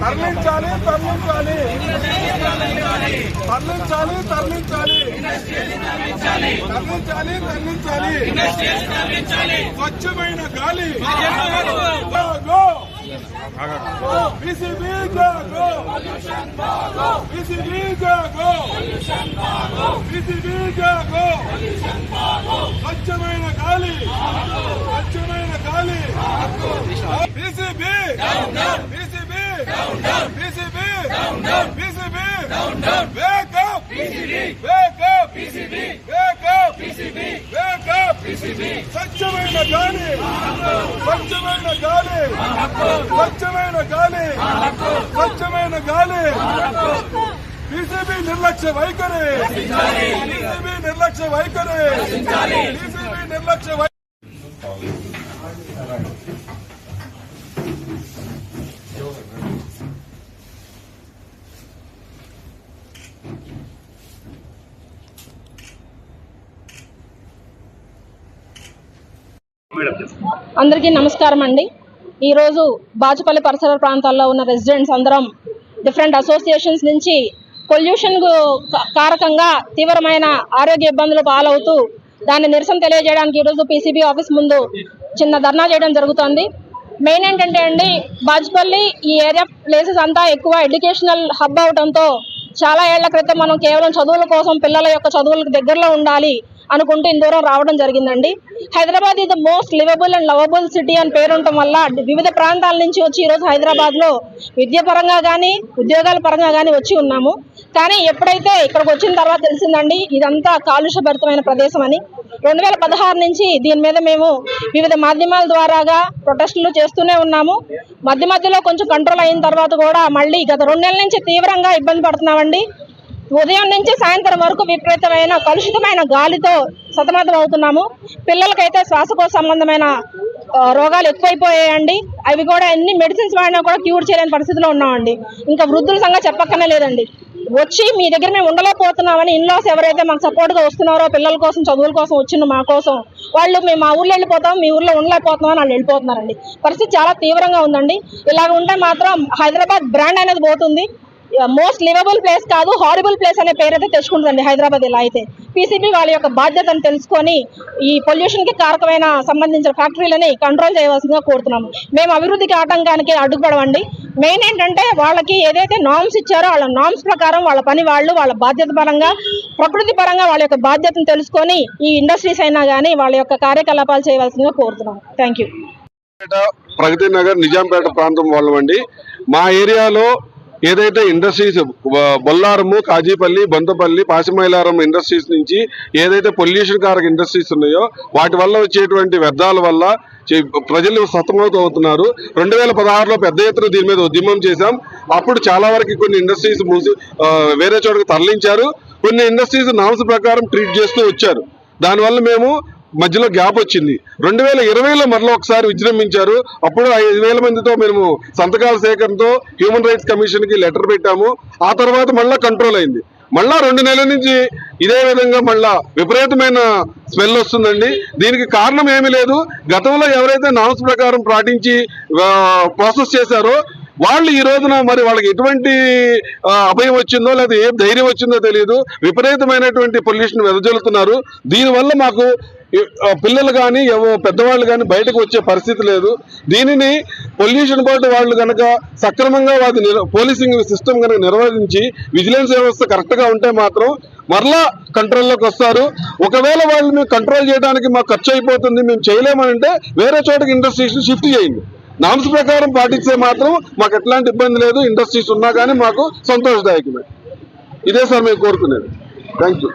తరలించాలి తరలించాలి. తరలించాలి తరలించాలి. తరలించాలి స్వచ్ఛమైన గాలి. Go BCB go BCB go BCB go స్వచ్ఛమైన గాలి స్వచ్ఛమైన గాలి BCB BCB BCB BCB wake up wake up wake up wake up స్వచ్ఛమైన గాలి స్వచ్ఛమైన గాలి స్వచ్ఛమైన గాలి. స్వచ్ఛమైన గాలి. బీసీబీ నిర్లక్ష్య వైఖరి. బీసీబీ నిర్లక్ష్య వైఖరి. బీసీబీ నిర్లక్ష్య వైఖరి అందరికీ నమస్కారం అండి ఈరోజు బాచుపల్లి పరిసర ప్రాంతాల్లో ఉన్న రెసిడెంట్స్ అందరం డిఫరెంట్ అసోసియేషన్స్ నుంచి పొల్యూషన్ కారకంగా తీవ్రమైన ఆరోగ్య ఇబ్బందులు పాలవుతూ దాన్ని నిరసన తెలియజేయడానికి ఈరోజు పీసీబీ ఆఫీస్ ముందు చిన్న ధర్నా చేయడం జరుగుతోంది. మెయిన్ ఏంటంటే అండి బాజ్పల్లి ఈ ఏరియా ప్లేసెస్ అంతా ఎక్కువ ఎడ్యుకేషనల్ హబ్ అవడంతో చాలా ఏళ్ళ క్రితం మనం కేవలం చదువుల కోసం పిల్లల యొక్క చదువులకు దగ్గరలో ఉండాలి అనుకుంటూ ఇంత దూరం రావడం జరిగిందండి. హైదరాబాద్ ఇది the most livable and lovable city అని పేరుండటం వల్ల వివిధ ప్రాంతాల నుంచి వచ్చి ఈరోజు హైదరాబాద్లో విద్యాపరంగా కానీ ఉద్యోగాల పరంగా కానీ వచ్చి ఉన్నాము. కానీ ఎప్పుడైతే ఇక్కడికి వచ్చిన తర్వాత తెలిసిందండి ఇదంతా కాలుష్యభరితమైన ప్రదేశం అని. రెండు వేల పదహారు నుంచి దీని మీద మేము వివిధ మాధ్యమాల ద్వారాగా ప్రొటెస్టులు చేస్తూనే ఉన్నాము. మధ్య మధ్యలో కొంచెం కంట్రోల్ అయిన తర్వాత కూడా మళ్ళీ గత రెండు నెలల నుంచి తీవ్రంగా ఇబ్బంది పడుతున్నామండి. ఉదయం నుంచి సాయంత్రం వరకు విపరీతమైన కలుషితమైన గాలితో సతమతం అవుతున్నాము. పిల్లలకైతే శ్వాసకోశ సంబంధమైన రోగాలు ఎక్కువైపోయాయండి. అవి కూడా ఎన్ని మెడిసిన్స్ వాడినా కూడా క్యూర్ చేయలేని పరిస్థితిలో ఉన్నామండి. ఇంకా వృద్ధుల సంగతి చెప్పక్కనే లేదండి. వచ్చి మీ దగ్గర మేము ఉండలేకపోతున్నామని ఇన్లాస్ ఎవరైతే మాకు సపోర్ట్గా వస్తున్నారో పిల్లల కోసం చదువుల కోసం వచ్చిన మా కోసం వాళ్ళు మేము మా ఊళ్ళో వెళ్ళిపోతాం మీ ఊర్లో ఉండలేకపోతున్నాం అని వాళ్ళు వెళ్ళిపోతున్నారండి. పరిస్థితి చాలా తీవ్రంగా ఉందండి. ఇలాగ ఉంటే మాత్రం హైదరాబాద్ బ్రాండ్ అనేది పోతుంది. మోస్ట్ లివబుల్ ప్లేస్ కాదు హారిబుల్ ప్లేస్ అనే పేరు అయితే తెచ్చుకుంటుందండి హైదరాబాద్ ఇలా అయితే. పీసీబీ వాళ్ళ యొక్క బాధ్యతను తెలుసుకొని ఈ పొల్యూషన్కి కారకమైన సంబంధించిన ఫ్యాక్టరీలని కంట్రోల్ చేయవలసిందిగా కోరుతున్నాము. మేము అభివృద్ధికి ఆటంకానికి అడ్డుపడమండి మెయిన్ ఏంటంటే వాళ్ళకి ఏదైతే నామ్స్ ఇచ్చారో వాళ్ళ నామ్స్ ప్రకారం వాళ్ళ పని వాళ్ళు వాళ్ళ బాధ్యత పరంగా ప్రకృతి పరంగా వాళ్ళ యొక్క బాధ్యతను తెలుసుకొని ఈ ఇండస్ట్రీస్ అయినా కానీ వాళ్ళ యొక్క కార్యకలాపాలు చేయవలసిందిగా కోరుతున్నాం థ్యాంక్ యూ ప్రగతి నగర్ నిజాంపేట ప్రాంతం వాళ్ళమండి. మా ఏరియాలో ఏదైతే ఇండస్ట్రీస్ బొల్లారము కాజీపల్లి బొంతపల్లి పాసిమైలారం ఇండస్ట్రీస్ నుంచి ఏదైతే పొల్యూషన్ కారక ఇండస్ట్రీస్ ఉన్నాయో వాటి వల్ల వచ్చేటువంటి వ్యర్థాల వల్ల చే- ప్రజలు సతమతం అవుతున్నారు రెండు వేల పదహారులో పెద్ద ఎత్తున దీని మీద ఉద్యమం చేశాం. అప్పుడు చాలా వరకు కొన్ని ఇండస్ట్రీస్ మూసి వేరే చోటకు తరలించారు. కొన్ని ఇండస్ట్రీస్ నామ్స్ ప్రకారం ట్రీట్ చేస్తూ వచ్చారు. దానివల్ల మేము మధ్యలో గ్యాప్ వచ్చింది. రెండు వేల ఇరవైలో మరలా ఒకసారి విజృంభించారు. అప్పుడు ఐదు వేల మందితో మేము సంతకాల సేకరణతో హ్యూమన్ రైట్స్ కమిషన్కి లెటర్ పెట్టాము. ఆ తర్వాత మళ్ళా కంట్రోల్ అయింది. మళ్ళా రెండు నెలల నుంచి ఇదే విధంగా మళ్ళా విపరీతమైన స్మెల్ వస్తుందండి. దీనికి కారణం ఏమీ లేదు. గతంలో ఎవరైతే నామ్స్ ప్రకారం పాటించి ప్రాసెస్ చేశారో వాళ్ళు ఈ రోజున మరి వాళ్ళకి ఎటువంటి అభయం వచ్చిందో లేదా ఏ ధైర్యం వచ్చిందో తెలియదు విపరీతమైనటువంటి పొల్యూషన్ వెదజల్లుతున్నారు. దీనివల్ల మాకు పిల్లలు కానీ పెద్దవాళ్ళు కానీ బయటకు వచ్చే పరిస్థితి లేదు. దీనిని పొల్యూషన్ బోర్డు వాళ్ళు కనుక సక్రమంగా వాటి పోలీసింగ్ సిస్టమ్ కనుక నిర్వహించి విజిలెన్స్ వ్యవస్థ కరెక్ట్గా ఉంటే మాత్రం మరలా కంట్రోల్లోకి వస్తారు. ఒకవేళ వాళ్ళు మేము కంట్రోల్ చేయడానికి మాకు ఖర్చు అయిపోతుంది మేము చేయలేమనంటే వేరే చోటకి ఇండస్ట్రీస్ షిఫ్ట్ చేయండి. నామ్స్ ప్రకారం పాటిస్తే మాత్రం మాకు ఎట్లాంటి ఇబ్బంది లేదు ఇండస్ట్రీస్ ఉన్నా కానీ మాకు సంతోషదాయకమే. ఇదే సార్ మేము కోరుకునేది. Thank you